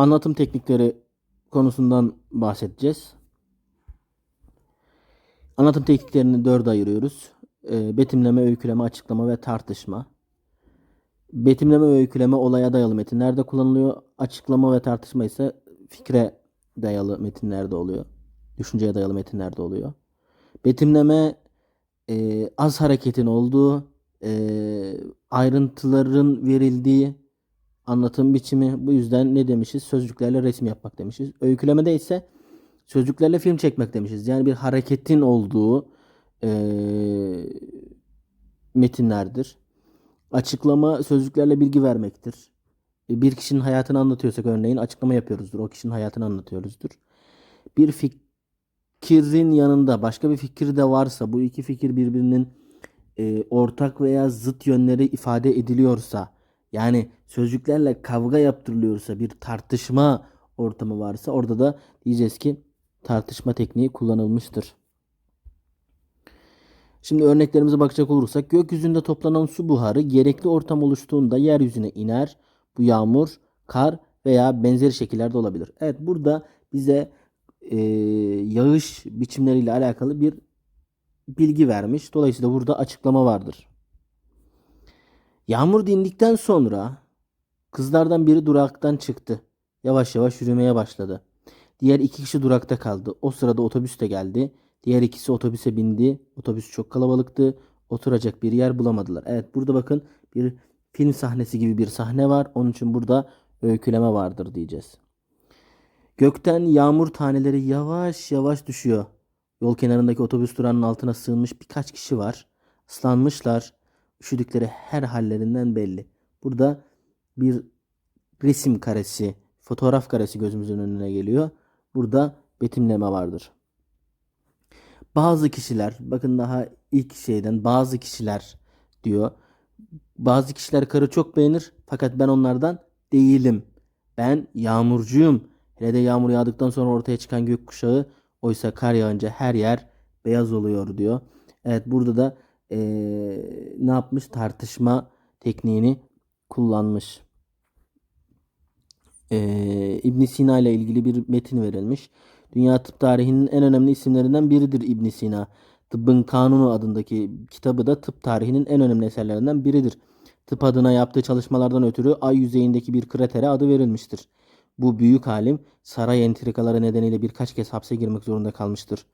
anlatım teknikleri konusundan bahsedeceğiz. Anlatım tekniklerini dörde ayırıyoruz. Ee, betimleme, öyküleme, açıklama ve tartışma. Betimleme öyküleme olaya dayalı metinlerde kullanılıyor. Açıklama ve tartışma ise fikre dayalı metinlerde oluyor. Düşünceye dayalı metinlerde oluyor. Betimleme e, az hareketin olduğu, e, ayrıntıların verildiği anlatım biçimi. Bu yüzden ne demişiz? Sözcüklerle resim yapmak demişiz. Öykülemede ise sözcüklerle film çekmek demişiz. Yani bir hareketin olduğu e, metinlerdir. Açıklama sözcüklerle bilgi vermektir. E, Bir kişinin hayatını anlatıyorsak örneğin açıklama yapıyoruzdur. O kişinin hayatını anlatıyoruzdur. Bir fikrin yanında başka bir fikir de varsa bu iki fikir birbirinin e, ortak veya zıt yönleri ifade ediliyorsa yani sözcüklerle kavga yaptırılıyorsa bir tartışma ortamı varsa orada da diyeceğiz ki tartışma tekniği kullanılmıştır. Şimdi örneklerimize bakacak olursak gökyüzünde toplanan su buharı gerekli ortam oluştuğunda yeryüzüne iner. Bu yağmur, kar veya benzeri şekillerde olabilir. Evet burada bize e, yağış biçimleriyle alakalı bir bilgi vermiş. Dolayısıyla burada açıklama vardır. Yağmur dindikten sonra kızlardan biri duraktan çıktı. Yavaş yavaş yürümeye başladı. Diğer iki kişi durakta kaldı. O sırada otobüs de geldi. Diğer ikisi otobüse bindi. Otobüs çok kalabalıktı. Oturacak bir yer bulamadılar. Evet burada bakın bir film sahnesi gibi bir sahne var. Onun için burada öyküleme vardır diyeceğiz. Gökten yağmur taneleri yavaş yavaş düşüyor. Yol kenarındaki otobüs durağının altına sığınmış birkaç kişi var. Islanmışlar. Üşüdükleri her hallerinden belli. Burada bir resim karesi, fotoğraf karesi gözümüzün önüne geliyor. Burada betimleme vardır. Bazı kişiler, bakın daha ilk şeyden bazı kişiler diyor. Bazı kişiler karı çok beğenir fakat ben onlardan değilim. Ben yağmurcuyum. Hele de yağmur yağdıktan sonra ortaya çıkan gökkuşağı oysa kar yağınca her yer beyaz oluyor diyor. Evet burada da eee, ne yapmış? Tartışma tekniğini kullanmış. Eee ibn Sina ile ilgili bir metin verilmiş. Dünya tıp tarihinin en önemli isimlerinden biridir ibn Sina. Tıbbın Kanunu adındaki kitabı da tıp tarihinin en önemli eserlerinden biridir. Tıp adına yaptığı çalışmalardan ötürü ay yüzeyindeki bir kratere adı verilmiştir. Bu büyük alim saray entrikaları nedeniyle birkaç kez hapse girmek zorunda kalmıştır.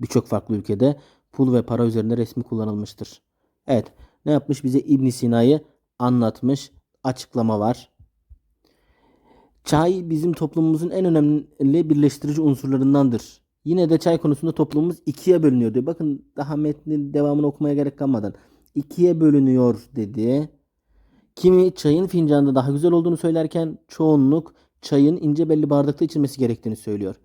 Birçok farklı ülkede pul ve para üzerinde resmi kullanılmıştır. Evet, ne yapmış bize İbn Sina'yı anlatmış, açıklama var. Çay bizim toplumumuzun en önemli birleştirici unsurlarındandır. Yine de çay konusunda toplumumuz ikiye bölünüyor diyor. Bakın daha metnin devamını okumaya gerek kalmadan. ikiye bölünüyor dedi. Kimi çayın fincanda daha güzel olduğunu söylerken çoğunluk çayın ince belli bardakta içilmesi gerektiğini söylüyor.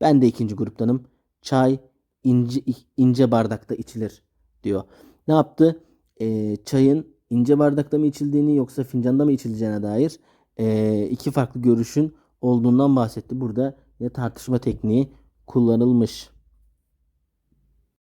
Ben de ikinci gruptanım. Çay ince, ince bardakta içilir diyor. Ne yaptı? Ee, çayın ince bardakta mı içildiğini yoksa fincanda mı içileceğine dair ee, iki farklı görüşün olduğundan bahsetti. Burada yine tartışma tekniği kullanılmış.